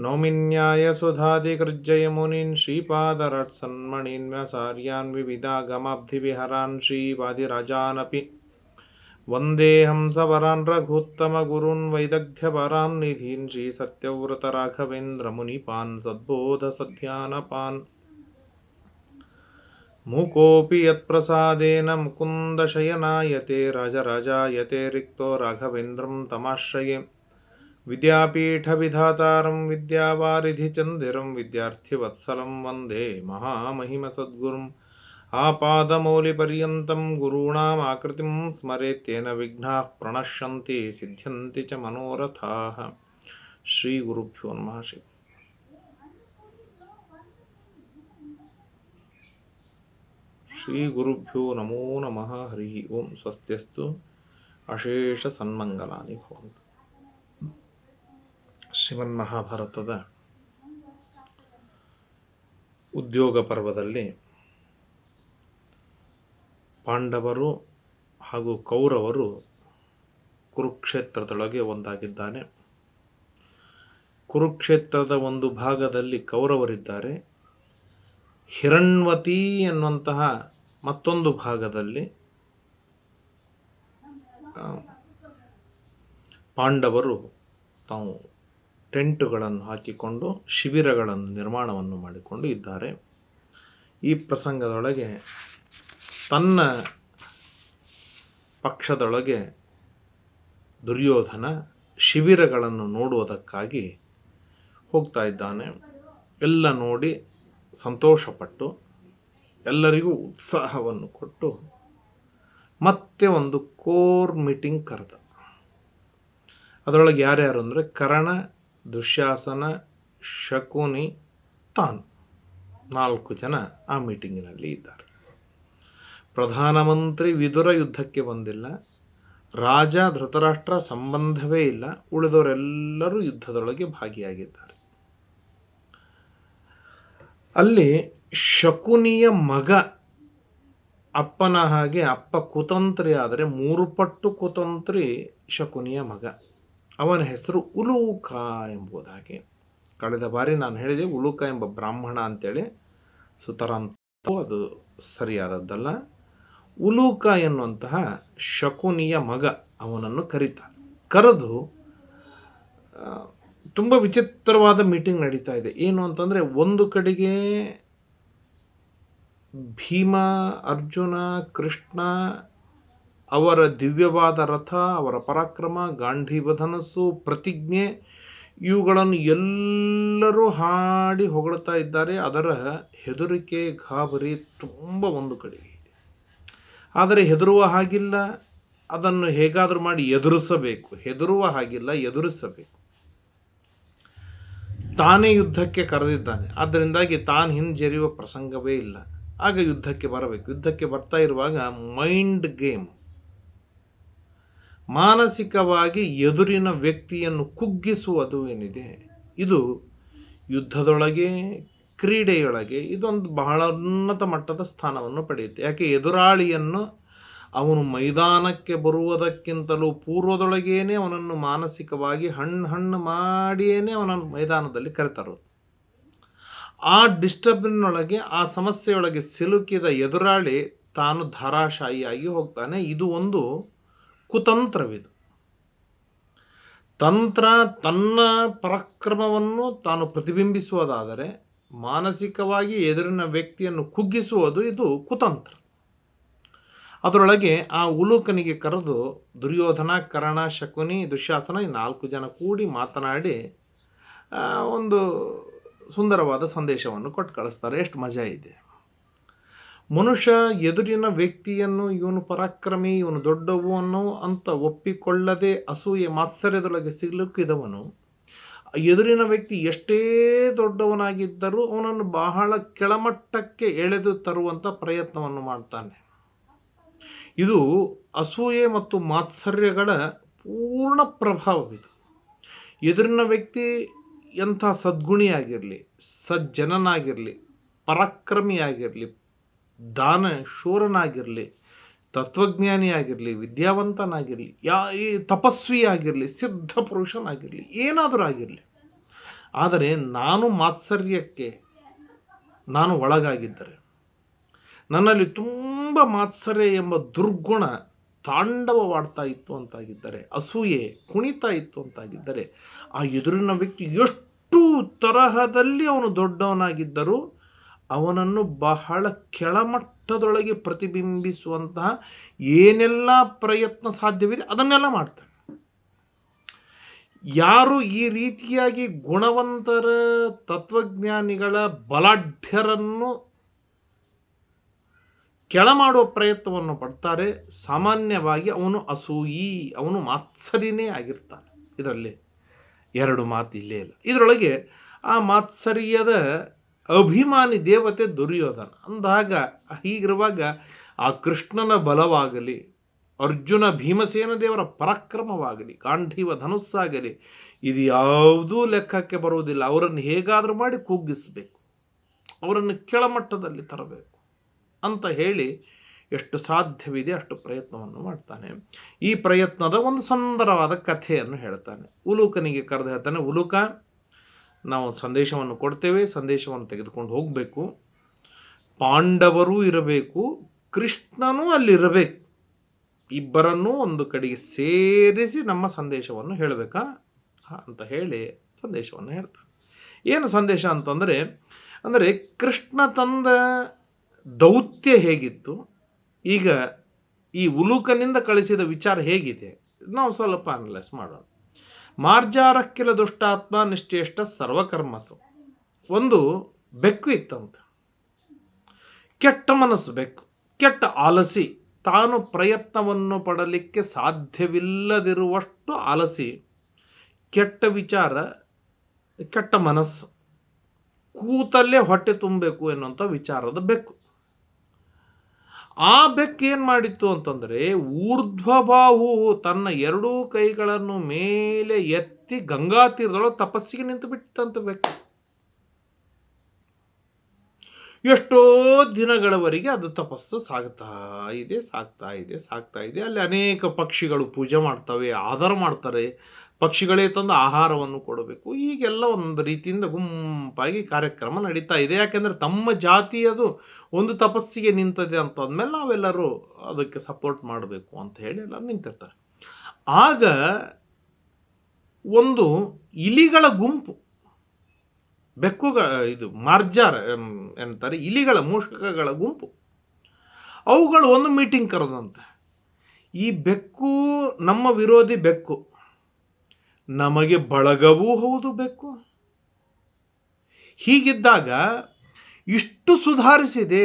नौमिन्यायसुधादिकृज्जयमुनीन् श्रीपादरट्सन्मणीन्व्यासार्यान् विविधागमाब्धिविहरान् श्रीवादिराजानपि। वन्देऽहं सवरान् रघुत्तमगुरून् वैदग्ध्यपरान् निधीन् श्रीसत्यव्रतराघवेन्द्रमुनिपान् सद्बोधसध्यानपान्। मूकोऽपि यत्प्रसादेन मुकुन्दशयनायते राजराजायते रिक्तो राघवेन्द्रं तमाश्रये విద్యాపీఠవిధాతారం విద్యావారిధిచందిరం విద్యార్థివత్సలం వందే మహామహిమసద్గురుం ఆపాదమౌలిపర్యంతం గురూణామాకృతిం స్మరేత్తేన విఘ్నా ప్రణశ్యంతి సిద్ధ్యంతి చ మనోరథా శ్రీగురుభ్యో నమ శివ శ్రీగురుభ్యో నమో నమ హరి ఓం స్వస్తిస్తు అశేష సన్మంగళాని భవంతు ಭವಂತು ಶ್ರೀಮನ್ಮಹಾಭಾರತದ ಉದ್ಯೋಗ ಪರ್ವದಲ್ಲಿ ಪಾಂಡವರು ಹಾಗೂ ಕೌರವರು ಕುರುಕ್ಷೇತ್ರದೊಳಗೆ ಒಂದಾಗಿದ್ದಾನೆ ಕುರುಕ್ಷೇತ್ರದ ಒಂದು ಭಾಗದಲ್ಲಿ ಕೌರವರಿದ್ದಾರೆ. ಹಿರಣ್ವತಿ ಎನ್ನುವಂತಹ ಮತ್ತೊಂದು ಭಾಗದಲ್ಲಿ ಪಾಂಡವರು ತಾವು ಟೆಂಟುಗಳನ್ನು ಹಾಕಿಕೊಂಡು ಶಿಬಿರಗಳನ್ನು ನಿರ್ಮಾಣವನ್ನು ಮಾಡಿಕೊಂಡು ಇದ್ದಾರೆ. ಈ ಪ್ರಸಂಗದೊಳಗೆ ತನ್ನ ಪಕ್ಷದೊಳಗೆ ದುರ್ಯೋಧನ ಶಿಬಿರಗಳನ್ನು ನೋಡುವುದಕ್ಕಾಗಿ ಹೋಗ್ತಾ ಇದ್ದಾನೆ. ಎಲ್ಲ ನೋಡಿ ಸಂತೋಷಪಟ್ಟು ಎಲ್ಲರಿಗೂ ಉತ್ಸಾಹವನ್ನು ಕೊಟ್ಟು ಮತ್ತೆ ಒಂದು ಕೋರ್ ಮೀಟಿಂಗ್ ಕರೆದ. ಅದರೊಳಗೆ ಯಾರ್ಯಾರು ಅಂದರೆ ಕರ್ಣ ದುಶ್ಯಾಸನ ಶಕುನಿ ತಾನು. ನಾಲ್ಕು ಜನ ಆ ಮೀಟಿಂಗಿನಲ್ಲಿ ಇದ್ದಾರೆ. ಪ್ರಧಾನಮಂತ್ರಿ ವಿದುರ ಯುದ್ಧಕ್ಕೆ ಬಂದಿಲ್ಲ. ರಾಜ ಧೃತರಾಷ್ಟ್ರ ಸಂಬಂಧವೇ ಇಲ್ಲ. ಉಳಿದವರೆಲ್ಲರೂ ಯುದ್ಧದೊಳಗೆ ಭಾಗಿಯಾಗಿದ್ದಾರೆ. ಅಲ್ಲಿ ಶಕುನಿಯ ಮಗ ಅಪ್ಪನ ಹಾಗೆ ಅಪ್ಪ ಕುತಂತ್ರಿ ಆದರೆ ಮೂರು ಪಟ್ಟು ಕುತಂತ್ರಿ ಶಕುನಿಯ ಮಗ. ಅವನ ಹೆಸರು ಉಲೂಕ ಎಂಬುದಾಗಿ. ಕಳೆದ ಬಾರಿ ನಾನು ಹೇಳಿದೆ, ಉಲೂಕ ಎಂಬ ಬ್ರಾಹ್ಮಣ ಅಂತೇಳಿ ಸುತರಾಮ್ ಅದು ಸರಿಯಾದದ್ದಲ್ಲ. ಉಲೂಕ ಎನ್ನುವಂತಹ ಶಕುನಿಯ ಮಗ ಅವನನ್ನು ಕರೀತಾರೆ ಕರೆದು ತುಂಬ ವಿಚಿತ್ರವಾದ ಮೀಟಿಂಗ್ ನಡೀತಾ ಇದೆ. ಏನು ಅಂತಂದರೆ, ಒಂದು ಕಡೆಗೆ ಭೀಮ, ಅರ್ಜುನ, ಕೃಷ್ಣ ಅವರ ದಿವ್ಯವಾದ ರಥ, ಅವರ ಪರಾಕ್ರಮ ಗಾಂಧೀವ ಪ್ರತಿಜ್ಞೆ, ಇವುಗಳನ್ನು ಎಲ್ಲರೂ ಹಾಡಿ ಹೊಗಳ್ತಾ ಇದ್ದಾರೆ. ಅದರ ಹೆದರಿಕೆ, ಗಾಬರಿ ತುಂಬ ಒಂದು ಕಡೆ ಇದೆ. ಆದರೆ ಹೆದರುವ ಹಾಗಿಲ್ಲ. ಅದನ್ನು ಹೇಗಾದರೂ ಮಾಡಿ ಎದುರಿಸಬೇಕು. ಹೆದರುವ ಹಾಗಿಲ್ಲ, ಎದುರಿಸಬೇಕು. ತಾನೇ ಯುದ್ಧಕ್ಕೆ ಕರೆದಿದ್ದಾನೆ. ಆದ್ದರಿಂದಾಗಿ ತಾನು ಹಿಂಜರಿಯುವ ಪ್ರಸಂಗವೇ ಇಲ್ಲ. ಆಗ ಯುದ್ಧಕ್ಕೆ ಬರಬೇಕು. ಯುದ್ಧಕ್ಕೆ ಬರ್ತಾ ಇರುವಾಗ ಮೈಂಡ್ ಗೇಮ್ ಮಾನಸಿಕವಾಗಿ ಎದುರಿನ ವ್ಯಕ್ತಿಯನ್ನು ಕುಗ್ಗಿಸುವುದು ಏನಿದೆ? ಇದು ಯುದ್ಧದೊಳಗೆ, ಕ್ರೀಡೆಯೊಳಗೆ ಇದೊಂದು ಬಹಳ ಉನ್ನತ ಮಟ್ಟದ ಸ್ಥಾನವನ್ನು ಪಡೆಯುತ್ತೆ. ಯಾಕೆ? ಎದುರಾಳಿಯನ್ನು ಅವನು ಮೈದಾನಕ್ಕೆ ಬರುವುದಕ್ಕಿಂತಲೂ ಪೂರ್ವದೊಳಗೇನೆ ಅವನನ್ನು ಮಾನಸಿಕವಾಗಿ ಹಣ್ಣು ಹಣ್ಣು ಮಾಡಿಯೇ ಅವನನ್ನು ಮೈದಾನದಲ್ಲಿ ಕರೆತರು ಆ ಡಿಸ್ಟರ್ಬಿನೊಳಗೆ, ಆ ಸಮಸ್ಯೆಯೊಳಗೆ ಸಿಲುಕಿದ ಎದುರಾಳಿ ತಾನು ಧಾರಾಶಾಹಿಯಾಗಿ ಹೋಗ್ತಾನೆ. ಇದು ಒಂದು ಕುತಂತ್ರವಿದು. ತಂತ್ರ ತನ್ನ ಪರಾಕ್ರಮವನ್ನು ತಾನು ಪ್ರತಿಬಿಂಬಿಸುವುದಾದರೆ ಮಾನಸಿಕವಾಗಿ ಎದುರಿನ ವ್ಯಕ್ತಿಯನ್ನು ಕುಗ್ಗಿಸುವುದು ಇದು ಕುತಂತ್ರ. ಅದರೊಳಗೆ ಆ ಉಲೂಕನಿಗೆ ಕರೆದು ದುರ್ಯೋಧನ, ಕರ್ಣ, ಶಕುನಿ, ದುಶ್ಯಾಸನ ಈ ನಾಲ್ಕು ಜನ ಕೂಡಿ ಮಾತನಾಡಿ ಒಂದು ಸುಂದರವಾದ ಸಂದೇಶವನ್ನು ಕೊಟ್ಟು ಕಳಿಸ್ತಾರೆ. ಎಷ್ಟು ಮಜಾ ಇದೆ. ಮನುಷ್ಯ ಎದುರಿನ ವ್ಯಕ್ತಿಯನ್ನು ಇವನು ಪರಾಕ್ರಮಿ, ಇವನು ದೊಡ್ಡವನು ಅಂತ ಒಪ್ಪಿಕೊಳ್ಳದೆ ಅಸೂಯೆ ಮಾತ್ಸರ್ಯದೊಳಗೆ ಸಿಲುಕಿದವನು, ಎದುರಿನ ವ್ಯಕ್ತಿ ಎಷ್ಟೇ ದೊಡ್ಡವನಾಗಿದ್ದರೂ ಅವನನ್ನು ಬಹಳ ಕೆಳಮಟ್ಟಕ್ಕೆ ಎಳೆದು ತರುವಂಥ ಪ್ರಯತ್ನವನ್ನು ಮಾಡ್ತಾನೆ. ಇದು ಅಸೂಯೆ ಮತ್ತು ಮಾತ್ಸರ್ಯಗಳ ಪೂರ್ಣ ಪ್ರಭಾವವಿದು. ಎದುರಿನ ವ್ಯಕ್ತಿ ಎಂಥ ಸದ್ಗುಣಿಯಾಗಿರಲಿ, ಸಜ್ಜನನಾಗಿರಲಿ, ಪರಾಕ್ರಮಿಯಾಗಿರಲಿ ದಾನ ಶೂರನಾಗಿರಲಿ, ತತ್ವಜ್ಞಾನಿಯಾಗಿರಲಿ, ವಿದ್ಯಾವಂತನಾಗಿರಲಿ, ಯಾ, ಈ ತಪಸ್ವಿಯಾಗಿರಲಿ, ಸಿದ್ಧ ಪುರುಷನಾಗಿರಲಿ, ಏನಾದರೂ ಆಗಿರಲಿ. ಆದರೆ ನಾನು ಮಾತ್ಸರ್ಯಕ್ಕೆ ನಾನು ಒಳಗಾಗಿದ್ದರೆ, ನನ್ನಲ್ಲಿ ತುಂಬ ಮಾತ್ಸರ್ಯ ಎಂಬ ದುರ್ಗುಣ ತಾಂಡವವಾಡ್ತಾ ಇತ್ತು ಅಂತಾಗಿದ್ದರೆ, ಅಸೂಯೆ ಕುಣಿತಾ ಇತ್ತು ಅಂತಾಗಿದ್ದರೆ, ಆ ಎದುರಿನ ವ್ಯಕ್ತಿ ಎಷ್ಟು ತರಹದಲ್ಲಿ ಅವನು ದೊಡ್ಡವನಾಗಿದ್ದರೂ ಅವನನ್ನು ಬಹಳ ಕೆಳಮಟ್ಟದೊಳಗೆ ಪ್ರತಿಬಿಂಬಿಸುವಂತಹ ಏನೆಲ್ಲ ಪ್ರಯತ್ನ ಸಾಧ್ಯವಿದೆ ಅದನ್ನೆಲ್ಲ ಮಾಡ್ತಾನೆ. ಯಾರು ಈ ರೀತಿಯಾಗಿ ಗುಣವಂತರ ತತ್ವಜ್ಞಾನಿಗಳ ಬಲಾಢ್ಯರನ್ನು ಕೆಳಮಾಡುವ ಪ್ರಯತ್ನವನ್ನು ಪಡ್ತಾರೆ, ಸಾಮಾನ್ಯವಾಗಿ ಅವನು ಅಸೂಯಿ, ಅವನು ಮಾತ್ಸರಿನೇ ಆಗಿರ್ತಾನೆ. ಇದರಲ್ಲಿ ಎರಡು ಮಾತು ಇಲ್ಲೇ ಇಲ್ಲ ಇದರೊಳಗೆ ಆ ಮಾತ್ಸರ್ಯದ ಅಭಿಮಾನಿ ದೇವತೆ ದುರ್ಯೋಧನ. ಅಂದಾಗ ಹೀಗಿರುವಾಗ ಆ ಕೃಷ್ಣನ ಬಲವಾಗಲಿ, ಅರ್ಜುನ ಭೀಮಸೇನ ದೇವರ ಪರಾಕ್ರಮವಾಗಲಿ, ಗಾಂಧೀವ ಧನುಸ್ಸಾಗಲಿ, ಇದು ಯಾವುದೂ ಲೆಕ್ಕಕ್ಕೆ ಬರುವುದಿಲ್ಲ. ಅವರನ್ನು ಹೇಗಾದರೂ ಮಾಡಿ ಕುಗ್ಗಿಸಬೇಕು. ಅವರನ್ನು ಕೆಳಮಟ್ಟದಲ್ಲಿ ತರಬೇಕು ಅಂತ ಹೇಳಿ ಎಷ್ಟು ಸಾಧ್ಯವಿದೆ ಅಷ್ಟು ಪ್ರಯತ್ನವನ್ನು ಮಾಡ್ತಾನೆ. ಈ ಪ್ರಯತ್ನದ ಒಂದು ಸುಂದರವಾದ ಕಥೆಯನ್ನು ಹೇಳ್ತಾನೆ. ಉಲೂಕನಿಗೆ ಕರೆದು ಹೇಳ್ತಾನೆ, ಉಲೂಕ ನಾವು ಸಂದೇಶವನ್ನು ಕೊಡ್ತೇವೆ, ಸಂದೇಶವನ್ನು ತೆಗೆದುಕೊಂಡು ಹೋಗಬೇಕು. ಪಾಂಡವರೂ ಇರಬೇಕು, ಕೃಷ್ಣನೂ ಅಲ್ಲಿರಬೇಕು. ಇಬ್ಬರನ್ನೂ ಒಂದು ಕಡೆಗೆ ಸೇರಿಸಿ ನಮ್ಮ ಸಂದೇಶವನ್ನು ಹೇಳಬೇಕಾ? ಅಂತ ಹೇಳಿ ಸಂದೇಶವನ್ನು ಹೇಳ್ತಾರೆ. ಏನು ಸಂದೇಶ ಅಂತಂದರೆ, ಅಂದರೆ ಕೃಷ್ಣ ತಂದ ದೌತ್ಯ ಹೇಗಿತ್ತು? ಈಗ ಈ ಉಲುಕನಿಂದ ಕಳಿಸಿದ ವಿಚಾರ ಹೇಗಿದೆ? ನಾವು ಸ್ವಲ್ಪ ಅನಲೈಸ್ ಮಾಡೋಣ. ಮಾರ್ಜಾರಕ್ಕಿಲ ದುಷ್ಟಾತ್ಮ ನಿಶ್ಚೇಷ್ಟ ಸರ್ವಕರ್ಮಸು. ಒಂದು ಬೆಕ್ಕು ಇತ್ತಂತ. ಕೆಟ್ಟ ಮನಸ್ಸು ಬೆಕ್ಕು. ಕೆಟ್ಟ ಆಲಸಿ. ತಾನು ಪ್ರಯತ್ನವನ್ನು ಪಡಲಿಕ್ಕೆ ಸಾಧ್ಯವಿಲ್ಲದಿರುವಷ್ಟು ಆಲಸಿ. ಕೆಟ್ಟ ವಿಚಾರ, ಕೆಟ್ಟ ಮನಸ್ಸು. ಕೂತಲ್ಲೇ ಹೊಟ್ಟೆ ತುಂಬಬೇಕು ಎನ್ನುವಂಥ ವಿಚಾರದ ಬೆಕ್ಕು. ಆ ಬೆಕ್ಕೇನು ಮಾಡಿತ್ತು ಅಂತಂದರೆ ಊರ್ಧ್ವಬಾಹು ತನ್ನ ಎರಡೂ ಕೈಗಳನ್ನು ಮೇಲೆ ಎತ್ತಿ ಗಂಗಾ ತೀರದೊಳಗೆ ತಪಸ್ಸಿಗೆ ನಿಂತು ಬಿಟ್ಟಂತ ಬೆಕ್ಕು ಎಷ್ಟೋ ದಿನಗಳವರೆಗೆ ಅದು ತಪಸ್ಸು ಸಾಗ್ತಾ ಇದೆ ಸಾಗ್ತಾ ಇದೆ ಸಾಗ್ತಾ ಇದೆ. ಅಲ್ಲಿ ಅನೇಕ ಪಕ್ಷಿಗಳು ಪೂಜೆ ಮಾಡ್ತವೆ, ಆಧಾರ ಮಾಡ್ತಾರೆ, ಪಕ್ಷಿಗಳೇ ತಂದು ಆಹಾರವನ್ನು ಕೊಡಬೇಕು. ಈಗೆಲ್ಲ ಒಂದು ರೀತಿಯಿಂದ ಗುಂಪಾಗಿ ಕಾರ್ಯಕ್ರಮ ನಡೀತಾ ಇದೆ. ಯಾಕೆಂದರೆ ತಮ್ಮ ಜಾತಿಯದು ಒಂದು ತಪಸ್ಸಿಗೆ ನಿಂತದೆ ಅಂತಂದ್ಮೇಲೆ ನಾವೆಲ್ಲರೂ ಅದಕ್ಕೆ ಸಪೋರ್ಟ್ ಮಾಡಬೇಕು ಅಂತ ಹೇಳಿ ಎಲ್ಲ ನಿಂತಿರ್ತಾರೆ. ಆಗ ಒಂದು ಇಲಿಗಳ ಗುಂಪು ಬೆಕ್ಕುಗಳ ಇದು ಮಾರ್ಜಾರ್ ಎಂತಾರೆ, ಇಲಿಗಳ ಮೂಷಕಗಳ ಗುಂಪು, ಅವುಗಳು ಒಂದು ಮೀಟಿಂಗ್ ಕರೆದಂತೆ. ಈ ಬೆಕ್ಕು, ನಮ್ಮ ವಿರೋಧಿ ಬೆಕ್ಕು, ನಮಗೆ ಬಳಗವೂ ಹೌದು ಬೆಕ್ಕು. ಹೀಗಿದ್ದಾಗ ಇಷ್ಟು ಸುಧಾರಿಸಿದೆ,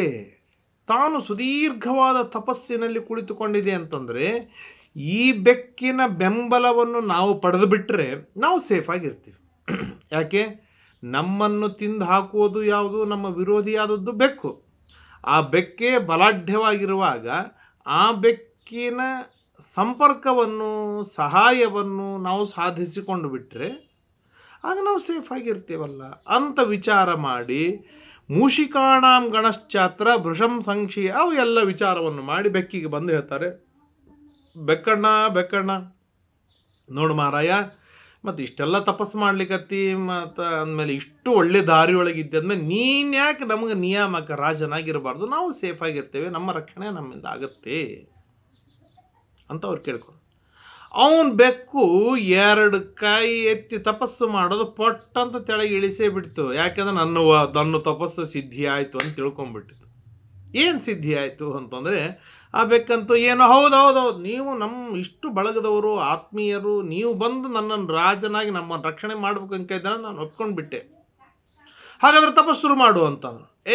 ತಾನು ಸುದೀರ್ಘವಾದ ತಪಸ್ಸಿನಲ್ಲಿ ಕುಳಿತುಕೊಂಡಿದೆ ಅಂತಂದರೆ, ಈ ಬೆಕ್ಕಿನ ಬೆಂಬಲವನ್ನು ನಾವು ಪಡೆದು ಬಿಟ್ಟರೆ ನಾವು ಸೇಫಾಗಿರ್ತೀವಿ ಯಾಕೆ? ನಮ್ಮನ್ನು ತಿಂದು ಹಾಕುವುದು ಯಾವುದು? ನಮ್ಮ ವಿರೋಧಿಯಾದದ್ದು ಬೆಕ್ಕು. ಆ ಬೆಕ್ಕೆ ಬಲಾಢ್ಯವಾಗಿರುವಾಗ ಆ ಬೆಕ್ಕಿನ ಸಂಪರ್ಕವನ್ನು, ಸಹಾಯವನ್ನು ನಾವು ಸಾಧಿಸಿಕೊಂಡು ಬಿಟ್ಟರೆ ಆಗ ನಾವು ಸೇಫ್ ಆಗಿರ್ತೀವಲ್ಲ? ಅಂತ ವಿಚಾರ ಮಾಡಿ ಮೂಷಿಕಾಣಾಂ ಗಣಶ್ಚಾತ್ರ ಭೃಷಂ ಸಂಕ್ಷಿ ಅವು ಎಲ್ಲ ವಿಚಾರವನ್ನು ಮಾಡಿ ಬೆಕ್ಕಿಗೆ ಬಂದು ಹೇಳ್ತಾರೆ. ಬೆಕ್ಕಣ್ಣ ಬೆಕ್ಕಣ್ಣ. ನೋಡು ಮಾರಾಯ, ಮತ್ತು ಇಷ್ಟೆಲ್ಲ ತಪಸ್ಸು ಮಾಡ್ಲಿಕ್ಕತ್ತಿ ಮತ್ತು ಅಂದಮೇಲೆ ಇಷ್ಟು ಒಳ್ಳೆ ದಾರಿಯೊಳಗಿದ್ದೆ ಅಂದಮೇಲೆ ನೀನು ಯಾಕೆ ನಮಗೆ ನಿಯಾಮಕ ರಾಜನಾಗಿರಬಾರ್ದು? ನಾವು ಸೇಫಾಗಿರ್ತೇವೆ ನಮ್ಮ ರಕ್ಷಣೆ ನಮ್ಮಿಂದ ಆಗುತ್ತೆ ಅಂತ ಅವ್ರು ಕೇಳ್ಕೊಂಡು ಅವನು ಬೆಕ್ಕು ಎರಡು ಕೈ ಎತ್ತಿ ತಪಸ್ಸು ಮಾಡೋದು ಪೊಟ್ಟಂತ ತೆಳಗೆ ಇಳಿಸೇ ಬಿಡ್ತು. ಯಾಕೆಂದ್ರೆ ನನ್ನ ನನ್ನ ತಪಸ್ಸು ಸಿದ್ಧಿ ಆಯಿತು ಅಂತ ತಿಳ್ಕೊಂಬಿಟ್ಟಿತ್ತು ಏನು ಸಿದ್ಧಿ ಆಯಿತು ಅಂತಂದರೆ ಆ ಬೆಕ್ಕಂತೂ ಏನು, ಹೌದು ಹೌದು ಹೌದು, ನೀವು ನಮ್ಮ ಇಷ್ಟು ಬಳಗದವರು, ಆತ್ಮೀಯರು, ನೀವು ಬಂದು ನನ್ನನ್ನು ರಾಜನಾಗಿ ನಮ್ಮ ರಕ್ಷಣೆ ಮಾಡ್ಬೇಕು ಅಂತ ನಾನು ಒಪ್ಕೊಂಡು ಬಿಟ್ಟೆ ಹಾಗಾದ್ರೆ ತಪಸ್ಸು ಶುರು ಮಾಡು ಅಂತ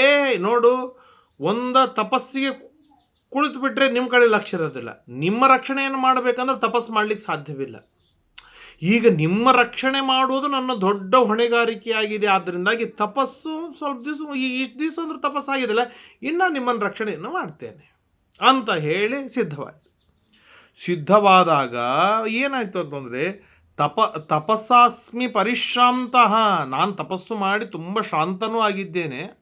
ಏ ನೋಡು, ಒಂದ ತಪಸ್ಸಿಗೆ ಕುಳಿತು ಬಿಟ್ಟರೆ ನಿಮ್ಮ ಕಡೆ ಲಕ್ಷ್ಯ ಇರೋದಿಲ್ಲ. ನಿಮ್ಮ ರಕ್ಷಣೆಯನ್ನು ಮಾಡಬೇಕಂದ್ರೆ ತಪಸ್ಸು ಮಾಡ್ಲಿಕ್ಕೆ ಸಾಧ್ಯವಿಲ್ಲ. ಈಗ ನಿಮ್ಮ ರಕ್ಷಣೆ ಮಾಡುವುದು ನನ್ನ ದೊಡ್ಡ ಹೊಣೆಗಾರಿಕೆಯಾಗಿದೆ. ಆದ್ದರಿಂದಾಗಿ ತಪಸ್ಸು ಸ್ವಲ್ಪ ದಿವಸ ಇಷ್ಟು ದಿವಸ ಅಂದ್ರೆ ತಪಸ್ಸಾಗಿದೆಯಲ್ಲ ಇನ್ನು ನಿಮ್ಮನ್ನು ರಕ್ಷಣೆಯನ್ನು ಮಾಡ್ತೇನೆ ಅಂತ ಹೇಳಿ ಸಿದ್ಧವಾಯಿತು. ಸಿದ್ಧವಾದಾಗ ಏನಾಯಿತು ಅಂತಂದರೆ, ತಪ, ತಪಸ್ಸಾಸ್ಮಿ ಪರಿಶ್ರಾಂತಃ. ನಾನು ತಪಸ್ಸು ಮಾಡಿ ತುಂಬ ಶಾಂತನೂ ಆಗಿದ್ದೇನೆ.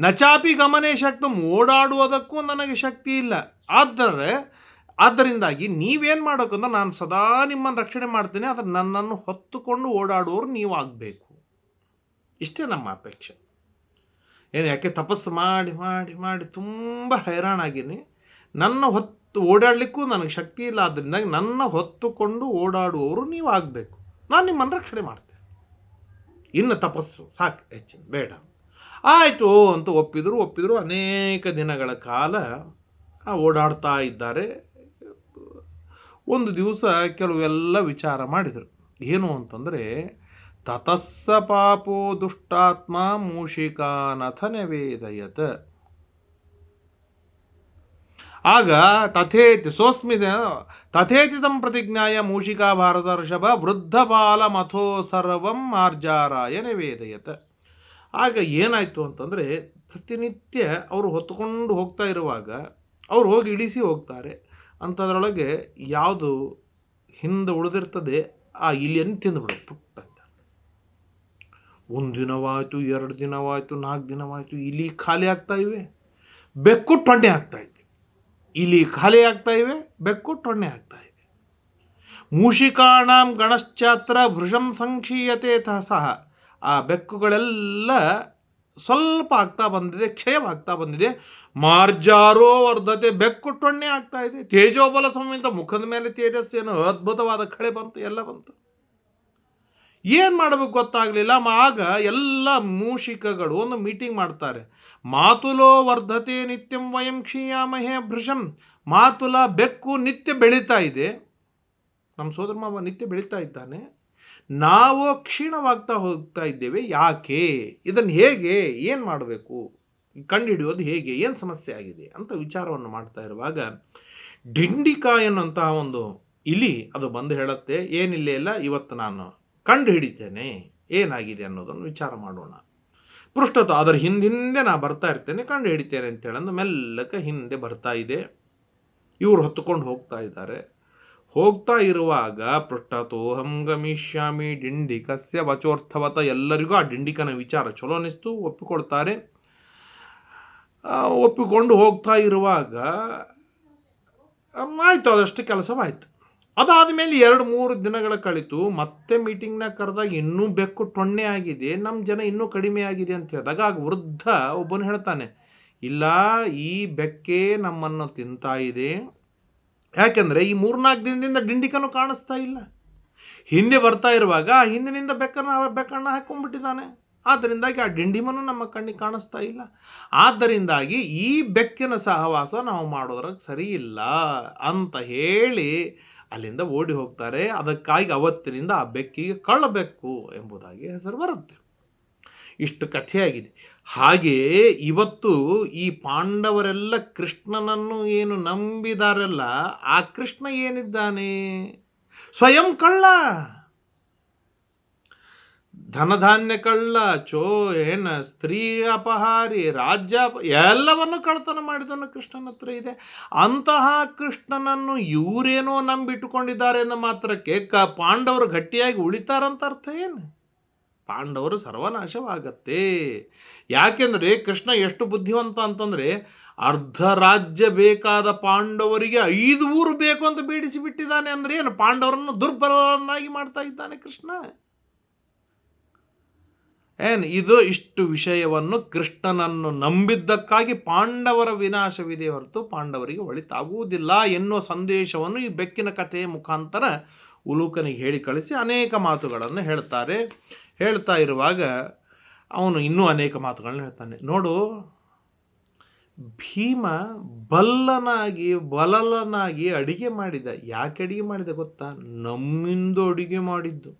ನಚಾಪಿ ಗಮನೇ ಶಕ್ತಿ, ಓಡಾಡುವುದಕ್ಕೂ ನನಗೆ ಶಕ್ತಿ ಇಲ್ಲ. ಆದರೆ, ಆದ್ದರಿಂದಾಗಿ ನೀವೇನು ಮಾಡೋಕ್ಕಂದ್ರೆ ನಾನು ಸದಾ ನಿಮ್ಮನ್ನು ರಕ್ಷಣೆ ಮಾಡ್ತೇನೆ, ಆದರೆ ನನ್ನನ್ನು ಹೊತ್ತುಕೊಂಡು ಓಡಾಡುವವರು ನೀವು ಆಗಬೇಕು. ಇಷ್ಟೇ ನಮ್ಮ ಅಪೇಕ್ಷೆ. ಏನು ಯಾಕೆ ತಪಸ್ಸು ಮಾಡಿ ಮಾಡಿ ಮಾಡಿ ತುಂಬ ಹೈರಾಣಾಗಿನಿ ನನ್ನ ಹೊತ್ತು ಓಡಾಡಲಿಕ್ಕೂ ನನಗೆ ಶಕ್ತಿ ಇಲ್ಲ, ಆದ್ದರಿಂದಾಗಿ ನನ್ನ ಹೊತ್ತುಕೊಂಡು ಓಡಾಡುವವರು ನೀವು ಆಗಬೇಕು. ನಾನು ನಿಮ್ಮನ್ನು ರಕ್ಷಣೆ ಮಾಡ್ತೇನೆ. ಇನ್ನು ತಪಸ್ಸು ಸಾಕು, ಹೆಚ್ಚಿನ ಬೇಡ. ಆಯಿತು ಅಂತ ಒಪ್ಪಿದರು. ಒಪ್ಪಿದರು. ಅನೇಕ ದಿನಗಳ ಕಾಲ ಓಡಾಡ್ತಾ ಇದ್ದಾರೆ. ಒಂದು ದಿವಸ ಕೆಲವೆಲ್ಲ ವಿಚಾರ ಮಾಡಿದರು. ಏನು ಅಂತಂದರೆ, ತತಸ್ಸ ಪಾಪೋ ದುಷ್ಟಾತ್ಮ ಮೂಷಿಕಾನಥ ನಿವೇದಯತ್ ಆಗ ತಥೇತಿ ಸೋಸ್ಮಿ ತಥೇತಿ ತಂ ಪ್ರತಿಜ್ಞಾಯ ಮೂಷಿಕಾ ಭಾರತ ಋಷಭ ವೃದ್ಧ ಬಾಲ ಮಥೋ ಸರ್ವಂ ಮಾರ್ಜಾರಾಯ ನಿವೇದಯತ್ ಆಗ ಏನಾಯಿತು ಅಂತಂದರೆ ಪ್ರತಿನಿತ್ಯ ಅವರು ಹೊತ್ತುಕೊಂಡು ಹೋಗ್ತಾ ಇರುವಾಗ ಅವ್ರು ಹೋಗಿ ಇಳಿಸಿ ಹೋಗ್ತಾರೆ. ಅಂಥದ್ರೊಳಗೆ ಯಾವುದು ಹಿಂದೆ ಉಳಿದಿರ್ತದೆ, ಆ ಇಲಿಯನ್ನು ತಿಂದುಬಿಡೋದು ಪುಟ್ಟ ಒಂದು ದಿನವಾಯಿತು, ಎರಡು ದಿನವಾಯಿತು, ನಾಲ್ಕು ದಿನವಾಯಿತು, ಇಲಿ ಖಾಲಿ ಆಗ್ತಾ ಇವೆ, ಬೆಕ್ಕು ಟೊಣ್ಣೆ ಆಗ್ತಾ ಇದೆ. ಇಲಿ ಖಾಲಿ ಆಗ್ತಾ ಇವೆ, ಬೆಕ್ಕು ಟೊಣ್ಣೆ ಆಗ್ತಾ ಇದೆ ಮೂಷಿಕಾಣಾಂ ಗಣಶ್ಚಾತ್ರ ಭೃಷಂ ಸಂಕ್ಷೀಯತೆ ಸಹ ಆ ಬೆಕ್ಕುಗಳೆಲ್ಲ ಸ್ವಲ್ಪ ಆಗ್ತಾ ಬಂದಿದೆ ಕ್ಷಯವಾಗ್ತಾ ಬಂದಿದೆ. ಮಾರ್ಜಾರೋ ವರ್ಧತೆ ಬೆಕ್ಕು ಟೊಣ್ಣೆ ಆಗ್ತಾ ಇದೆ. ತೇಜೋಬಲ ಸಮಯದ ಮುಖದ ಮೇಲೆ ತೇಜಸ್ಸೇನು ಅದ್ಭುತವಾದ ಕಳೆ ಬಂತು, ಎಲ್ಲ ಬಂತು. ಏನು ಮಾಡಬೇಕು ಗೊತ್ತಾಗಲಿಲ್ಲ, ಆಗ ಎಲ್ಲ ಮೂಷಿಕಗಳು ಒಂದು ಮೀಟಿಂಗ್ ಮಾಡ್ತಾರೆ. ಮಾತುಲೋ ವರ್ಧತೆ ನಿತ್ಯಂ ವಯಂ ಕ್ಷೀಯಾಮಹೇ ಭೃಷಂ ಮಾತುಲ ಬೆಕ್ಕು ನಿತ್ಯ ಬೆಳೀತಾ ಇದೆ. ನಮ್ಮ ಸೋದರ ಮಾವ ನಿತ್ಯ ಬೆಳೀತಾ ಇದ್ದಾನೆ. ನಾವು ಕ್ಷೀಣವಾಗ್ತಾ ಹೋಗ್ತಾ ಇದ್ದೇವೆ, ಯಾಕೆ? ಇದನ್ನು ಹೇಗೆ? ಏನು ಮಾಡಬೇಕು? ಕಂಡುಹಿಡಿಯೋದು ಹೇಗೆ? ಏನು ಸಮಸ್ಯೆ ಆಗಿದೆ? ಅಂತ ವಿಚಾರವನ್ನು ಮಾಡ್ತಾ ಇರುವಾಗ ಡಿಂಡಿಕ ಎನ್ನುವಂತಹ ಒಂದು ಇಲಿ ಅದು ಬಂದು ಹೇಳುತ್ತೆ ಏನಿಲ್ಲ ಇಲ್ಲ ಇವತ್ತು ನಾನು ಕಂಡು ಹಿಡಿತೇನೆ ಏನಾಗಿದೆ ಅನ್ನೋದನ್ನು ವಿಚಾರ ಮಾಡೋಣ. ಪೃಷ್ಠತ್ವ ಅದರ ಹಿಂದಿಂದೆ ನಾನು ಬರ್ತಾ ಇರ್ತೇನೆ ಕಂಡು ಹಿಡಿತೇನೆ ಅಂತ ಹೇಳಂದು ಮೆಲ್ಲಕ್ಕೆ ಹಿಂದೆ ಬರ್ತಾ ಇದೆ. ಇವರು ಹೊತ್ತುಕೊಂಡು ಹೋಗ್ತಾ ಇದ್ದಾರೆ. ಹೋಗ್ತಾ ಇರುವಾಗ ಪೃಷ್ಠತೋಹಂ ಗಮಿಷ್ಯಾಮಿ ಡಿಂಡಿಕಸ್ಯ ವಚೋರ್ಥವತ ಎಲ್ಲರಿಗೂ ಆ ಡಿಂಡಿಕನ ವಿಚಾರ ಚಲೋ ಅನ್ನಿಸ್ತು ಒಪ್ಪಿಕೊಳ್ತಾರೆ ಒಪ್ಪಿಕೊಂಡು ಹೋಗ್ತಾ ಇರುವಾಗ ಆಯ್ತು, ಅದಷ್ಟು ಕೆಲಸವಾಯಿತು. ಅದಾದ ಮೇಲೆ ಎರಡು ಮೂರು ದಿನಗಳ ಕಳಿತು, ಮತ್ತೆ ಮೀಟಿಂಗ್ನಾಗ ಕರೆದಾಗ ಇನ್ನೂ ಬೆಕ್ಕು ಟೊಣ್ಣೆ ಆಗಿದೆ ನಮ್ಮ ಜನ ಇನ್ನೂ ಕಡಿಮೆ ಆಗಿದೆ ಅಂತ ಹೇಳಿದಾಗ ಆಗ ವೃದ್ಧ ಒಬ್ಬನು ಹೇಳ್ತಾನೆ, ಇಲ್ಲ, ಈ ಬೆಕ್ಕೆ ನಮ್ಮನ್ನು ತಿಂತಾ ಇದೆ. ಯಾಕೆಂದರೆ ಈ ಮೂರ್ನಾಲ್ಕು ದಿನದಿಂದ ಡಿಂಡಿಕನೂ ಕಾಣಿಸ್ತಾ ಇಲ್ಲ. ಹಿಂದೆ ಬರ್ತಾ ಇರುವಾಗ ಹಿಂದಿನಿಂದ ಬೆಕ್ಕನ್ನು ಬೆಕ್ಕಣ್ಣ ಹಾಕ್ಕೊಂಡ್ಬಿಟ್ಟಿದ್ದಾನೆ ಆದ್ದರಿಂದಾಗಿ ಆ ಡಿಂಡಿಮನು ನಮ್ಮ ಕಣ್ಣಿಗೆ ಕಾಣಿಸ್ತಾ ಇಲ್ಲ. ಆದ್ದರಿಂದಾಗಿ ಈ ಬೆಕ್ಕಿನ ಸಹವಾಸ ನಾವು ಮಾಡೋದ್ರಾಗ ಸರಿ ಇಲ್ಲ ಅಂತ ಹೇಳಿ ಅಲ್ಲಿಂದ ಓಡಿ ಹೋಗ್ತಾರೆ. ಅದಕ್ಕಾಗಿ ಅವತ್ತಿನಿಂದ ಆ ಬೆಕ್ಕಿಗೆ ಕಳ್ಳಬೇಕು ಎಂಬುದಾಗಿ ಹೆಸರು ಬರುತ್ತೆ. ಇಷ್ಟು ಕಥೆಯಾಗಿದೆ. ಹಾಗೆಯೇ ಇವತ್ತು ಈ ಪಾಂಡವರೆಲ್ಲ ಕೃಷ್ಣನನ್ನು ಏನು ನಂಬಿದಾರಲ್ಲ, ಆ ಕೃಷ್ಣ ಏನಿದ್ದಾನೆ? ಸ್ವಯಂ ಕಳ್ಳ. ಧನಧಾನ್ಯ ಕಳ್ಳ ಚೋ ಏನ ಸ್ತ್ರೀ ಅಪಹಾರಿ, ರಾಜ್ಯ ಎಲ್ಲವನ್ನು ಕಳ್ತನ ಮಾಡಿದನು ಕೃಷ್ಣನ ಹತ್ರ ಇದೆ. ಅಂತಹ ಕೃಷ್ಣನನ್ನು ಇವರೇನೋ ನಂಬಿಟ್ಟುಕೊಂಡಿದ್ದಾರೆ ಎಂದ ಮಾತ್ರಕ್ಕೆ ಕ, ಪಾಂಡವರು ಗಟ್ಟಿಯಾಗಿ ಉಳಿತಾರಂತ ಅರ್ಥ ಏನು? ಪಾಂಡವರು ಸರ್ವನಾಶವಾಗತ್ತೆ. ಯಾಕೆಂದರೆ ಕೃಷ್ಣ ಎಷ್ಟು ಬುದ್ಧಿವಂತ ಅಂತಂದರೆ ಅರ್ಧ ರಾಜ್ಯ ಬೇಕಾದ ಪಾಂಡವರಿಗೆ ಐದು ಊರು ಬೇಕು ಅಂತ ಬೇಡಿಸಿ ಬಿಟ್ಟಿದ್ದಾನೆ ಅಂದ್ರೆ ಏನು? ಪಾಂಡವರನ್ನು ದುರ್ಬಲರನ್ನಾಗಿ ಮಾಡ್ತಾ ಇದ್ದಾನೆ ಕೃಷ್ಣ. ಏನು? ಇದು ಇಷ್ಟು ವಿಷಯವನ್ನು ಕೃಷ್ಣನನ್ನು ನಂಬಿದ್ದಕ್ಕಾಗಿ ಪಾಂಡವರ ವಿನಾಶವಿದೆ ಹೊರತು ಪಾಂಡವರಿಗೆ ಒಳಿತಾಗುವುದಿಲ್ಲ ಎನ್ನುವ ಸಂದೇಶವನ್ನು ಈ ಬೆಕ್ಕಿನ ಕಥೆಯ ಮುಖಾಂತರ ಉಲೂಕನಿಗೆ ಹೇಳಿ ಕಳಿಸಿ ಅನೇಕ ಮಾತುಗಳನ್ನು ಹೇಳ್ತಾರೆ. ಹೇಳ್ತಾ ಇರುವಾಗ ಅವನು ಇನ್ನೂ ಅನೇಕ ಮಾತುಗಳನ್ನ ಹೇಳ್ತಾನೆ. ನೋಡು, ಭೀಮ ಬಲ್ಲನಾಗಿ, ಬಲಲನಾಗಿ ಅಡಿಗೆ ಮಾಡಿದ. ಯಾಕೆ ಅಡಿಗೆ ಮಾಡಿದ ಗೊತ್ತಾ? ನಮ್ಮಿಂದ ಅಡಿಗೆ ಮಾಡಿದ್ದು.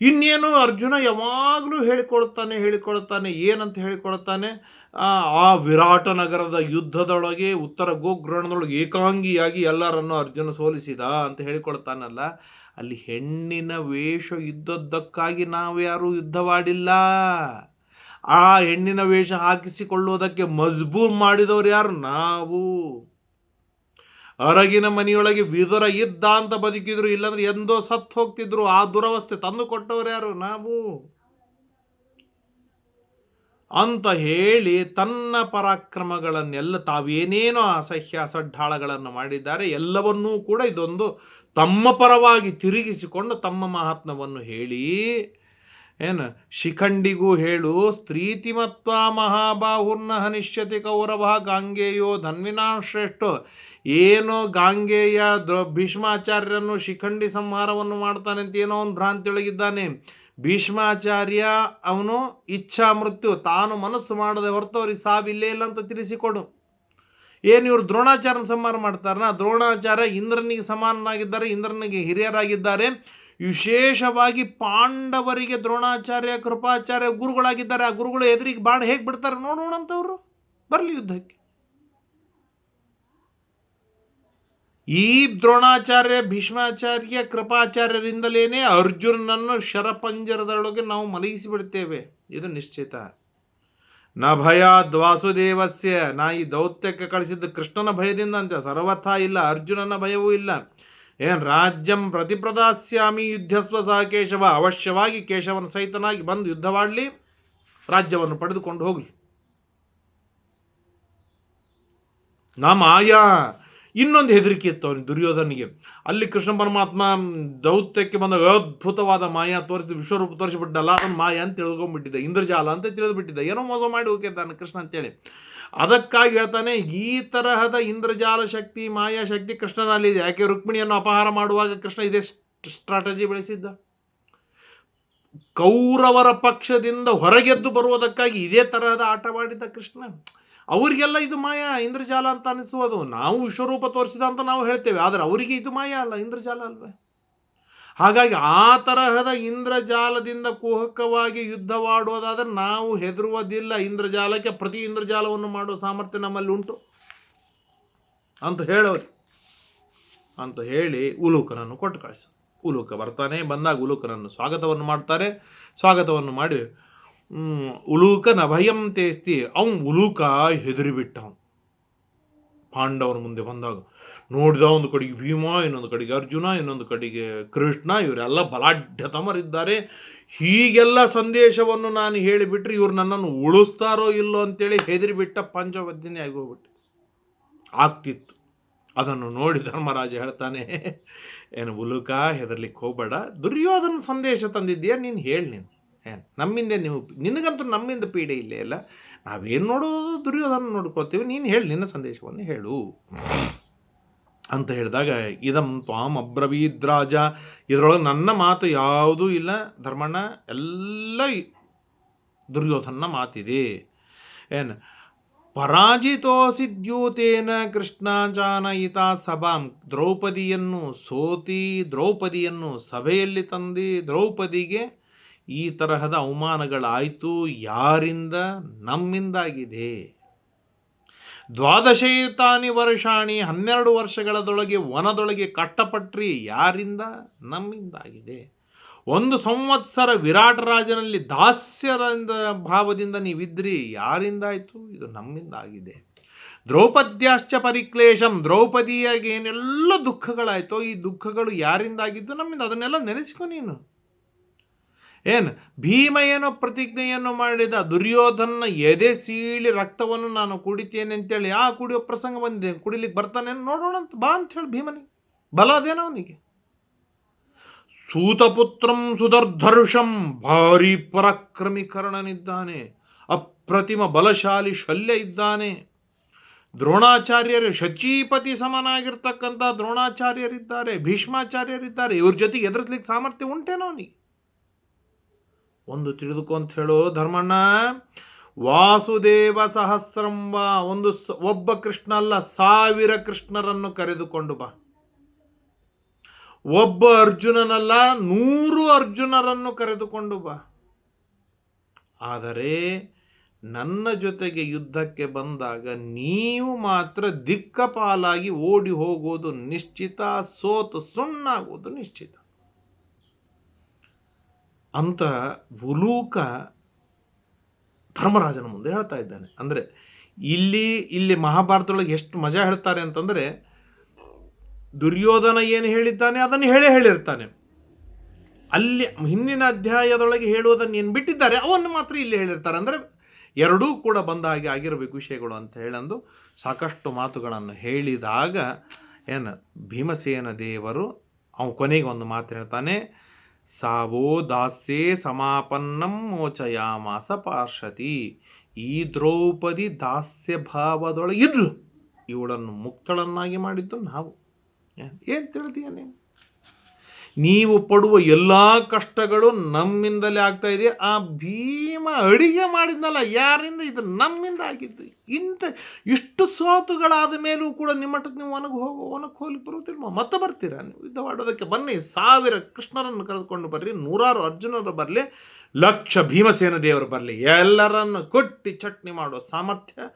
ಇನ್ನೇನು ಅರ್ಜುನ ಯಾವಾಗಲೂ ಹೇಳಿಕೊಳ್ತಾನೆ ಹೇಳಿಕೊಳ್ತಾನೆ, ಏನಂತ ಹೇಳಿಕೊಳ್ತಾನೆ? ಆ ವಿರಾಟ ನಗರದ ಯುದ್ಧದೊಳಗೆ ಉತ್ತರ ಗೋಗ್ರಹಣದೊಳಗೆ ಏಕಾಂಗಿಯಾಗಿ ಎಲ್ಲರನ್ನು ಅರ್ಜುನ ಸೋಲಿಸಿದ ಅಂತ ಹೇಳಿಕೊಳ್ತಾನಲ್ಲ. ಅಲ್ಲಿ ಹೆಣ್ಣಿನ ವೇಷ ಇದ್ದದ್ದಕ್ಕಾಗಿ ನಾವು ಯಾರೂ ಯುದ್ಧವಾಡಿಲ್ಲ. ಆ ಹೆಣ್ಣಿನ ವೇಷ ಹಾಕಿಸಿಕೊಳ್ಳುವುದಕ್ಕೆ ಮಜ್ಬೂರ್ ಮಾಡಿದವರು ಯಾರು? ನಾವು. ಅರಗಿನ ಮನೆಯೊಳಗೆ ವಿದುರ ಇದ್ದ ಅಂತ ಬದುಕಿದ್ರು, ಇಲ್ಲಾಂದ್ರೆ ಎಂದೋ ಸತ್ತು ಹೋಗ್ತಿದ್ರು, ಆ ದುರವಸ್ಥೆ ತಂದು ಕೊಟ್ಟವರು ಯಾರು? ನಾವು. ಅಂತ ಹೇಳಿ ತನ್ನ ಪರಾಕ್ರಮಗಳನ್ನೆಲ್ಲ ತಾವೇನೇನೋ ಅಸಹ್ಯ ಅಸಡ್ಡಾಳಗಳನ್ನು ಮಾಡಿದ್ದಾರೆ, ಎಲ್ಲವನ್ನೂ ಕೂಡ ಇದೊಂದು ತಮ್ಮ ಪರವಾಗಿ ತಿರುಗಿಸಿಕೊಂಡು ತಮ್ಮ ಮಹಾತ್ಮವನ್ನು ಹೇಳಿ, ಏನು ಶಿಖಂಡಿಗೂ ಹೇಳು, ಸ್ತ್ರೀತಿಮತ್ವ ಮಹಾಬಾಹುರ್ನ ಹನಿಷ್ಯತಿ ಕೌರವ ಗಾಂಗೆಯೋ ಧನ್ವಿನಾ ಶ್ರೇಷ್ಠ. ಏನೋ ಗಾಂಗೆಯ ದ್ರ ಭೀಷ್ಮಾಚಾರ್ಯರನ್ನು ಶಿಖಂಡಿ ಸಂಹಾರವನ್ನು ಮಾಡ್ತಾನೆ ಅಂತ ಏನೋ ಅವನು ಭ್ರಾಂತಿಯೊಳಗಿದ್ದಾನೆ. ಭೀಷ್ಮಾಚಾರ್ಯ ಅವನು ಇಚ್ಛಾ ಮೃತ್ಯು, ತಾನು ಮನಸ್ಸು ಮಾಡದೆ ಹೊರತು ಅವ್ರಿಗೆ ಸಾವಿಲ್ಲೇ ಇಲ್ಲ ಅಂತ ತಿಳಿಸಿಕೊಡು. ಏನು ಇವರು ದ್ರೋಣಾಚಾರ ಸಂಹಾರ ಮಾಡ್ತಾರನ? ದ್ರೋಣಾಚಾರ್ಯ ಇಂದ್ರನಿಗೆ ಸಮಾನನಾಗಿದ್ದಾರೆ, ಇಂದ್ರನಿಗೆ ಹಿರಿಯರಾಗಿದ್ದಾರೆ. ವಿಶೇಷವಾಗಿ ಪಾಂಡವರಿಗೆ ದ್ರೋಣಾಚಾರ್ಯ, ಕೃಪಾಚಾರ್ಯ ಗುರುಗಳಾಗಿದ್ದಾರೆ. ಆ ಗುರುಗಳು ಎದುರಿಗೆ ಬಾಣ ಹೇಗೆ ಬಿಡ್ತಾರೆ ನೋಡೋಣ ಅಂತವ್ರು ಬರಲಿ ಯುದ್ಧಕ್ಕೆ. ಈ ದ್ರೋಣಾಚಾರ್ಯ, ಭೀಷ್ಮಾಚಾರ್ಯ, ಕೃಪಾಚಾರ್ಯರಿಂದಲೇನೆ ಅರ್ಜುನನನ್ನು ಶರಪಂಜರದೊಳಗೆ ನಾವು ಮಲಗಿಸಿ ಬಿಡ್ತೇವೆ ಇದು ನಿಶ್ಚಿತ. ನ ಭಯಾದ್ ವಾಸುದೇವಸ್ಯ ನಾ ಈ ದೌತ್ಯಕ್ಕೆ ಕಳಿಸಿದ್ದು ಕೃಷ್ಣನ ಭಯದಿಂದ ಅಂತ ಸರ್ವಥಾ ಇಲ್ಲ, ಅರ್ಜುನನ ಭಯವೂ ಇಲ್ಲ. ಏನು ರಾಜ್ಯಂ ಪ್ರತಿಪ್ರದಾಸ್ಯಾಮಿ ಯುದ್ಧಸ್ವ ಸಹ ಕೇಶವ, ಅವಶ್ಯವಾಗಿ ಕೇಶವನ ಸಹಿತನಾಗಿ ಬಂದು ಯುದ್ಧವಾಡಲಿ ರಾಜ್ಯವನ್ನು ಪಡೆದುಕೊಂಡು ಹೋಗಲಿ. ನಾ ಮಾಯಾ ಇನ್ನೊಂದು ಹೆದರಿಕೆ ಇತ್ತು ಅವನಿಗೆ, ದುರ್ಯೋಧನಿಗೆ. ಅಲ್ಲಿ ಕೃಷ್ಣ ಪರಮಾತ್ಮ ದೌತ್ಯಕ್ಕೆ ಬಂದಾಗ ಅದ್ಭುತವಾದ ಮಾಯಾ ತೋರಿಸಿ, ವಿಶ್ವರೂಪ ತೋರಿಸಿಬಿಟ್ಟಲ್ಲ ಅದನ್ನು ಮಾಯಾ ಅಂತ ತಿಳ್ಕೊಂಡ್ಬಿಟ್ಟಿದ್ದೆ, ಇಂದ್ರಜಾಲ ಅಂತ ತಿಳಿದುಬಿಟ್ಟಿದ್ದ. ಏನೋ ಮೋಸ ಮಾಡಿ ಹೋಗಿದ್ದಾನೆ ಕೃಷ್ಣ ಅಂತೇಳಿ. ಅದಕ್ಕಾಗಿ ಹೇಳ್ತಾನೆ, ಈ ತರಹದ ಇಂದ್ರಜಾಲ ಶಕ್ತಿ, ಮಾಯಾ ಶಕ್ತಿ ಕೃಷ್ಣನಲ್ಲಿದೆ ಯಾಕೆ ರುಕ್ಮಿಣಿಯನ್ನು ಅಪಹಾರ ಮಾಡುವಾಗ ಕೃಷ್ಣ ಇದೇ ಸ್ಟ್ರಾಟಜಿ ಬೆಳೆಸಿದ್ದ? ಕೌರವರ ಪಕ್ಷದಿಂದ ಹೊರಗೆದ್ದು ಬರುವುದಕ್ಕಾಗಿ ಇದೇ ತರಹದ ಆಟವಾಡಿದ್ದ ಕೃಷ್ಣ. ಅವರಿಗೆಲ್ಲ ಇದು ಮಾಯ, ಇಂದ್ರಜಾಲ ಅಂತ ಅನಿಸುವುದು. ನಾವು ವಿಶ್ವರೂಪ ತೋರಿಸಿದ ಅಂತ ನಾವು ಹೇಳ್ತೇವೆ, ಆದರೆ ಅವರಿಗೆ ಇದು ಮಾಯ ಅಲ್ಲ, ಇಂದ್ರಜಾಲ ಅಲ್ವೇ? ಹಾಗಾಗಿ ಆ ತರಹದ ಇಂದ್ರಜಾಲದಿಂದ ಕುಹಕವಾಗಿ ಯುದ್ಧವಾಡುವುದಾದರೆ ನಾವು ಹೆದರುವುದಿಲ್ಲ, ಇಂದ್ರಜಾಲಕ್ಕೆ ಪ್ರತಿ ಇಂದ್ರಜಾಲವನ್ನು ಮಾಡುವ ಸಾಮರ್ಥ್ಯ ನಮ್ಮಲ್ಲಿ ಉಂಟು? ಅಂತ ಹೇಳೋರು. ಅಂತ ಹೇಳಿ ಉಲೂಕನನ್ನು ಕೊಟ್ಟು ಕಳಿಸ ಉಲೂಕ ಬರ್ತಾನೆ, ಬಂದಾಗ ಉಲೂಕನನ್ನು ಸ್ವಾಗತವನ್ನು ಮಾಡ್ತಾರೆ. ಸ್ವಾಗತವನ್ನು ಮಾಡಿ ಉಲೂಕನ ಭಯಂ ತೇಸ್ತಿ. ಅವನು ಉಲೂಕ ಹೆದರಿಬಿಟ್ಟ ಪಾಂಡವನ ಮುಂದೆ ಬಂದಾಗ, ನೋಡಿದ ಒಂದು ಕಡೆಗೆ ಭೀಮ, ಇನ್ನೊಂದು ಕಡೆಗೆ ಅರ್ಜುನ, ಇನ್ನೊಂದು ಕಡೆಗೆ ಕೃಷ್ಣ, ಇವರೆಲ್ಲ ಬಲಾಢ್ಯತಮರಿದ್ದಾರೆ. ಹೀಗೆಲ್ಲ ಸಂದೇಶವನ್ನು ನಾನು ಹೇಳಿಬಿಟ್ರೆ ಇವ್ರು ನನ್ನನ್ನು ಉಳಿಸ್ತಾರೋ ಇಲ್ಲೋ ಅಂತೇಳಿ ಹೆದರಿಬಿಟ್ಟ ಪಂಚವದ್ಯನೇ ಆಗಿ ಹೋಗ್ಬಿಟ್ಟು ಆಗ್ತಿತ್ತು. ಅದನ್ನು ನೋಡಿ ಧರ್ಮರಾಜ ಹೇಳ್ತಾನೆ, ಏನು ಉಲುಕ, ಹೆದರ್ಲಿಕ್ಕೆ ಹೋಗಬೇಡ. ದುರ್ಯೋಧನ ಸಂದೇಶ ತಂದಿದ್ದೀಯ? ನೀನು ಹೇಳಿ ನೀನು. ಏನು, ನಮ್ಮಿಂದ ನೀವು, ನಿನಗಂತೂ ನಮ್ಮಿಂದ ಪೀಡೆ ಇಲ್ಲೇ ಇಲ್ಲ ನಾವೇನು ನೋಡೋದು ದುರ್ಯೋಧನ ನೋಡ್ಕೋತೀವಿ, ನೀನು ಹೇಳಿ, ನಿನ್ನ ಸಂದೇಶವನ್ನು ಹೇಳು. ಅಂತ ಹೇಳಿದಾಗ, ಇದಂ ತ್ವಾಮ್ ಅಬ್ರವೀದ್ರಾಜ ಇದರೊಳಗೆ ನನ್ನ ಮಾತು ಯಾವುದೂ ಇಲ್ಲ. ಧರ್ಮಣ್ಣ, ಎಲ್ಲ ದುರ್ಯೋಧನ ಮಾತಿದೆ. ಏನು, ಪರಾಜಿತೋಸಿದ್ಯೂತೇನ ಕೃಷ್ಣಾಚಾನಯಿತ ಸಭಾಂ, ದ್ರೌಪದಿಯನ್ನು ಸೋತಿ, ದ್ರೌಪದಿಯನ್ನು ಸಭೆಯಲ್ಲಿ ತಂದು, ದ್ರೌಪದಿಗೆ ಈ ತರಹದ ಅವಮಾನಗಳಾಯಿತು, ಯಾರಿಂದ? ನಮ್ಮಿಂದಾಗಿದೆ. ದ್ವಾದಶಯುತಾನಿ ವರ್ಷಾಣಿ ಹನ್ನೆರಡು ವರ್ಷಗಳದೊಳಗೆ ವನದೊಳಗೆ ಕಟ್ಟಪಟ್ರಿ ಯಾರಿಂದ? ನಮ್ಮಿಂದಾಗಿದೆ. ಒಂದು ಸಂವತ್ಸರ ವಿರಾಟ ರಾಜನಲ್ಲಿ ದಾಸ್ಯರಿಂದ ಭಾವದಿಂದ ನೀವಿದ್ರಿ, ಯಾರಿಂದಾಯಿತು? ಇದು ನಮ್ಮಿಂದಾಗಿದೆ. ದ್ರೌಪದ್ಯಾಶ್ಚ ಪರಿಕ್ಲೇಶಂ, ದ್ರೌಪದಿಯಾಗಿ ಏನೆಲ್ಲ ದುಃಖಗಳಾಯಿತೋ, ಈ ದುಃಖಗಳು ಯಾರಿಂದಾಗಿದ್ದು ನಮ್ಮಿಂದ? ಅದನ್ನೆಲ್ಲ ನೆನೆಸಿಕೊ ನೀನು. ಏನು ಭೀಮ ಏನೋ ಪ್ರತಿಜ್ಞೆಯನ್ನು ಮಾಡಿದ ದುರ್ಯೋಧನ ಎದೆ ಸೀಳಿ ರಕ್ತವನ್ನು ನಾನು ಕುಡಿತೇನೆ ಅಂತೇಳಿ ಆ ಕುಡಿಯೋ ಪ್ರಸಂಗ ಬಂದಿದೆ. ಕುಡಿಲಿಕ್ಕೆ ಬರ್ತಾನೆ ನೋಡೋಣ ಅಂತ ಬಾ ಅಂತ ಹೇಳಿ ಭೀಮನಿಗೆ. ಬಲ ಅದೇನೋ ಅವನಿಗೆ. ಸೂತಪುತ್ರಂ ಸುಧರ್ಧರುಷಂ ಭಾರಿ ಪರಾಕ್ರಮೀಕರಣನಿದ್ದಾನೆ. ಅಪ್ರತಿಮ ಬಲಶಾಲಿ ಶಲ್ಯ ಇದ್ದಾನೆ. ದ್ರೋಣಾಚಾರ್ಯರು ಶಚೀಪತಿ ಸಮನಾಗಿರ್ತಕ್ಕಂಥ ದ್ರೋಣಾಚಾರ್ಯರಿದ್ದಾರೆ, ಭೀಷ್ಮಾಚಾರ್ಯರಿದ್ದಾರೆ. ಇವ್ರ ಜೊತೆಗೆ ಎದುರಿಸ್ಲಿಕ್ಕೆ ಸಾಮರ್ಥ್ಯ ಉಂಟೇನೋ ಅವನಿಗೆ. ಒಂದು ತಿಳಿದುಕೊ ಅಂತ ಹೇಳು ಧರ್ಮಣ್ಣ, ವಾಸುದೇವ ಸಹಸ್ರಂಬ ಒಂದು ಒಬ್ಬ ಕೃಷ್ಣ ಅಲ್ಲ, ಸಾವಿರ ಕೃಷ್ಣರನ್ನು ಕರೆದುಕೊಂಡು ಬಾ. ಒಬ್ಬ ಅರ್ಜುನನಲ್ಲ, ನೂರು ಅರ್ಜುನರನ್ನು ಕರೆದುಕೊಂಡು ಬಾ. ಆದರೆ ನನ್ನ ಜೊತೆಗೆ ಯುದ್ಧಕ್ಕೆ ಬಂದಾಗ ನೀವು ಮಾತ್ರ ದಿಕ್ಕಪಾಲಾಗಿ ಓಡಿ ಹೋಗುವುದು ನಿಶ್ಚಿತ, ಸೋತು ಸುಣ್ಣಾಗುವುದು ನಿಶ್ಚಿತ. ಅಂತ ಉಲೂಕ ಧರ್ಮರಾಜನ ಮುಂದೆ ಹೇಳ್ತಾ ಇದ್ದಾನೆ. ಅಂದರೆ ಇಲ್ಲಿ ಇಲ್ಲಿ ಮಹಾಭಾರತದೊಳಗೆ ಎಷ್ಟು ಮಜಾ ಹೇಳ್ತಾರೆ ಅಂತಂದರೆ ದುರ್ಯೋಧನ ಏನು ಹೇಳಿದ್ದಾನೆ, ಅದನ್ನು ಹೇಳೇ ಹೇಳಿರ್ತಾನೆ. ಅಲ್ಲಿ ಹಿಂದಿನ ಅಧ್ಯಾಯದೊಳಗೆ ಹೇಳುವುದನ್ನು ಏನು ಬಿಟ್ಟಿದ್ದಾರೆ, ಅವನ್ನು ಮಾತ್ರ ಇಲ್ಲಿ ಹೇಳಿರ್ತಾರೆ. ಅಂದರೆ ಎರಡೂ ಕೂಡ ಬಂದ ಹಾಗೆ ಆಗಿರಬೇಕು ವಿಷಯಗಳು ಅಂತ ಹೇಳಂದು ಸಾಕಷ್ಟು ಮಾತುಗಳನ್ನು ಹೇಳಿದಾಗ ಏನು ಭೀಮಸೇನ ದೇವರು ಅವನು ಕೊನೆಗೆ ಒಂದು ಮಾತು ಹೇಳ್ತಾನೆ ಸಾವೋ ದಾಸ್ಯೇ ಸಮಾಪನ್ನಂ ಮೋಚಯಾಮಾಸ ಪಾರ್ಷತಿ ಈ ದ್ರೌಪದಿ ದಾಸ್ಯ ಭಾವದೊಳಗಿದ್ಲು ಇವಳನ್ನು ಮುಕ್ತಳನ್ನಾಗಿ ಮಾಡಿದ್ದು ನಾವು. ಏನು ತಿಳಿದೀಯ ನೀನು? ನೀವು ಪಡುವ ಎಲ್ಲ ಕಷ್ಟಗಳು ನಮ್ಮಿಂದಲೇ ಆಗ್ತಾ ಇದೆ ಆ ಭೀಮ ಅಡಿಗೆ ಮಾಡಿದ್ನಲ್ಲ, ಯಾರಿಂದ ಇದು ನಮ್ಮಿಂದ ಆಗಿದ್ದು? ಇಂಥ ಇಷ್ಟು ಸೋತುಗಳಾದ ಮೇಲೂ ಕೂಡ ನಿಮ್ಮಟ್ಟಕ್ಕೆ ನೀವು ಒನಗೆ ಹೋಗು ಒನಕ್ಕೆ ಹೋಗಿ ಬರುವುದಿಲ್ವ? ಮತ್ತೆ ಬರ್ತೀರಾ ನೀವು? ಯುದ್ಧವಾಡೋದಕ್ಕೆ ಬನ್ನಿ. ಸಾವಿರ ಕೃಷ್ಣರನ್ನು ಕರೆದುಕೊಂಡು ಬರ್ರಿ, ನೂರಾರು ಅರ್ಜುನರು ಬರಲಿ, ಲಕ್ಷ ಭೀಮಸೇನ ದೇವರು ಬರಲಿ. ಎಲ್ಲರನ್ನು ಕೊಟ್ಟಿ ಚಟ್ನಿ ಮಾಡೋ ಸಾಮರ್ಥ್ಯ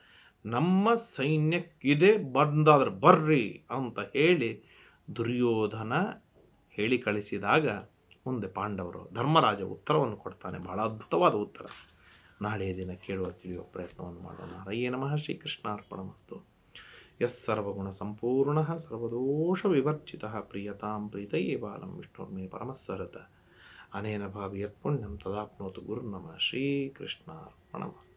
ನಮ್ಮ ಸೈನ್ಯಕ್ಕಿದೆ. ಬಂದಾದ್ರೆ ಬರ್ರಿ ಅಂತ ಹೇಳಿ ದುರ್ಯೋಧನ ಹೇಳಿ ಕಳಿಸಿದಾಗ ಮುಂದೆ ಪಾಂಡವರು ಧರ್ಮರಾಜ ಉತ್ತರವನ್ನು ಕೊಡ್ತಾನೆ. ಬಹಳ ಅದ್ಭುತವಾದ ಉತ್ತರ. ನಾಳೆಯ ದಿನ ಕೇಳುವ, ತಿಳಿಯುವ ಪ್ರಯತ್ನವನ್ನು ಮಾಡೋಣ. ಹರಯೇ ನಮಃ. ಶ್ರೀಕೃಷ್ಣಾರ್ಪಣಮಸ್ತು ಯಸ್ ಸರ್ವಗುಣ ಸಂಪೂರ್ಣ ಸರ್ವದೋಷ ವಿವರ್ಜಿತ ಪ್ರಿಯತಾಂ ಪ್ರೀತಯೇ ಬಾಲಂ ವಿಷ್ಣುರ್ಮೇ ಪರಮಸ್ವರತ ಅನೇನ ಭಾವಿ ಯತ್ಪುಣ್ಯಂ ತದಾಪ್ನೋತು ಗುರುರ್ನಮಃ. ಶ್ರೀಕೃಷ್ಣಾರ್ಪಣಮಸ್ತು